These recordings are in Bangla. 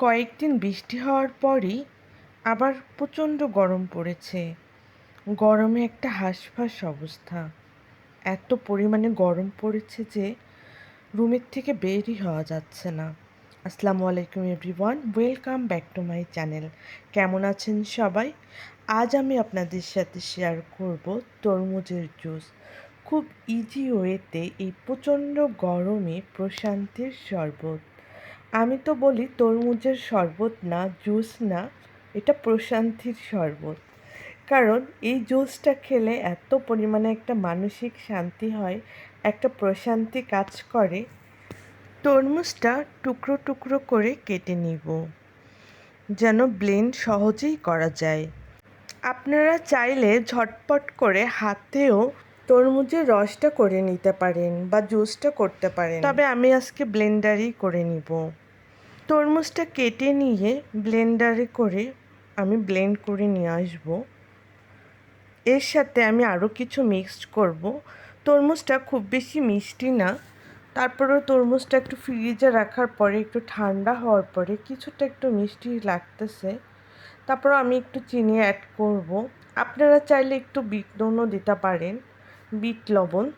কয়েকদিন বৃষ্টি হওয়ার পরই আবার প্রচণ্ড গরম পড়েছে। গরমে একটা হাঁসফাঁস অবস্থা। এত পরিমাণে গরম পড়েছে যে রুমের থেকে বেরই হওয়া যাচ্ছে না। আসসালামু আলাইকুম everyone, welcome back to my channel. কেমন আছেন সবাই? আজ আমি আপনাদের সাথে শেয়ার করব তরমুজের জুস। খুব ইজি ওয়েতে এই প্রচণ্ড গরমে প্রশান্তির শরবত। আমি তো বলি তরমুজের শরবত না, জুস না, এটা প্রশান্তির শরবত। কারণ এই জুসটা খেলে এত পরিমাণে একটা মানসিক শান্তি হয়, একটা প্রশান্তি কাজ করে। তরমুজটা টুকরো টুকরো করে কেটে নিব, যেন ব্লেন্ড সহজেই করা যায়। আপনারা চাইলে ঝটপট করে হাতেও তরমুজের রসটা করে নিতে পারেন বা জুসটা করতে পারেন। তবে আমি আজকে ব্লেন্ডারই করে নিব। তরমুজটা কেটে নিয়ে ব্লেন্ডারে করে আমি ব্লেন্ড করে নিয়ে আসব। এর সাথে আমি আরও কিছু মিক্সড করব। তরমুজটা খুব বেশি মিষ্টি না। তারপরেও তরমুজটা একটু ফ্রিজে রাখার পরে, একটু ঠান্ডা হওয়ার পরে কিছুটা একটু মিষ্টি লাগতেছে। তারপর আমি একটু চিনি অ্যাড করব। আপনারা চাইলে একটু বিট নুনও দিতে পারেন। বিট লবণ।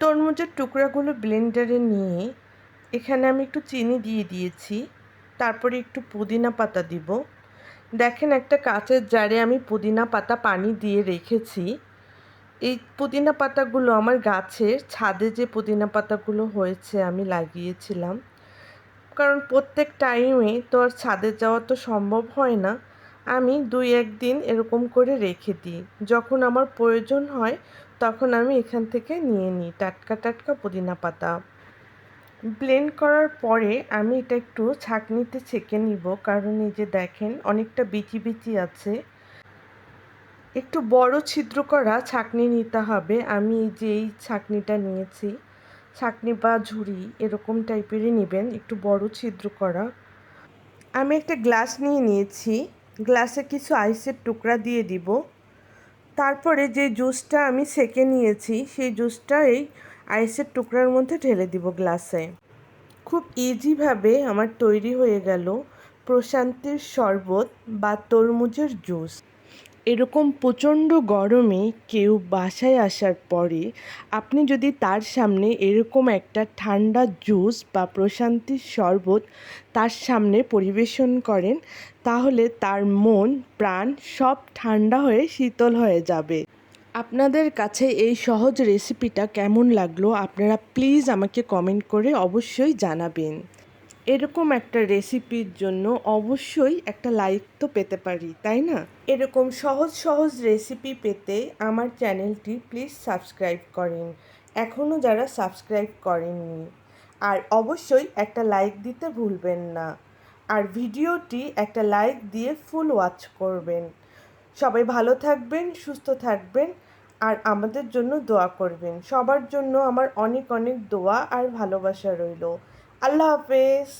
তরমুজের টুকরাগুলো ব্লেন্ডারে নিয়ে এখানে আমি একটু চিনি দিয়ে দিয়েছি। তারপরে একটু পুদিনা পাতা দিব। দেখেন একটা কাঁচের জারে আমি পুদিনা পাতা পানি দিয়ে রেখেছি। এই পুদিনা পাতাগুলো আমার গাছের ছাদে যে পুদিনা পাতাগুলো হয়েছে আমি লাগিয়েছিলাম। কারণ প্রত্যেক টাইমে তো আর ছাদে যাওয়া তো সম্ভব হয় না। আমি দুই একদিন এরকম করে রেখে দিই। যখন আমার প্রয়োজন হয় তখন আমি এখান থেকে নিয়ে নিই। টাটকা টাটকা পুদিনা পাতা। ব্লেন্ড করার পরে আমি এটা একটু ছাঁকনিতে ছেঁকে নিব। কারণ এই যে দেখেন, অনেকটা বিচি বিচি আছে। একটু বড় ছিদ্র করা ছাঁকনি নিতে হবে। আমি এই যে এই ছাঁকনিটা নিয়েছি। ছাঁকনি বা ঝুড়ি এরকম টাইপেরই নেবেন, একটু বড় ছিদ্র করা। আমি একটা গ্লাস নিয়ে নিয়েছি। গ্লাসে কিছু আইসের টুকরা দিয়ে দিব। তারপরে যে জুসটা আমি সেকে নিয়েছি, সেই জুসটা এই আইসের টুকরার মধ্যে ঢেলে দিব গ্লাসে। খুব ইজিভাবে আমার তৈরি হয়ে গেল প্রশান্তির শরবত বা তরমুজের জুস। এরকম প্রচণ্ড গরমে কেউ বাসায় আসার পরে আপনি যদি তার সামনে এরকম একটা ঠান্ডা জুস বা প্রশান্তির শরবত তার সামনে পরিবেশন করেন, তাহলে তার মন, প্রাণ সব ঠান্ডা হয়ে শীতল হয়ে যাবে। আপনাদের কাছে এই সহজ রেসিপিটা কেমন লাগল আপনারা প্লিজ আমাকে কমেন্ট করে অবশ্যই জানাবেন। এরকম একটা রেসিপির জন্য অবশ্যই একটা লাইক তো পেতে পারি, তাই না? এরকম সহজ সহজ রেসিপি পেতে আমার চ্যানেলটি প্লিজ সাবস্ক্রাইব করেন। এখনও যারা সাবস্ক্রাইব করেননি, আর অবশ্যই একটা লাইক দিতে ভুলবেন না। আর ভিডিওটি একটা লাইক দিয়ে ফুল ওয়াচ করবেন। সবাই ভালো থাকবেন, সুস্থ থাকবেন, আর আমাদের জন্য দোয়া করবেন। সবার জন্য আমার অনেক অনেক দোয়া আর ভালোবাসা রইল। আল্লাহ হাফেজ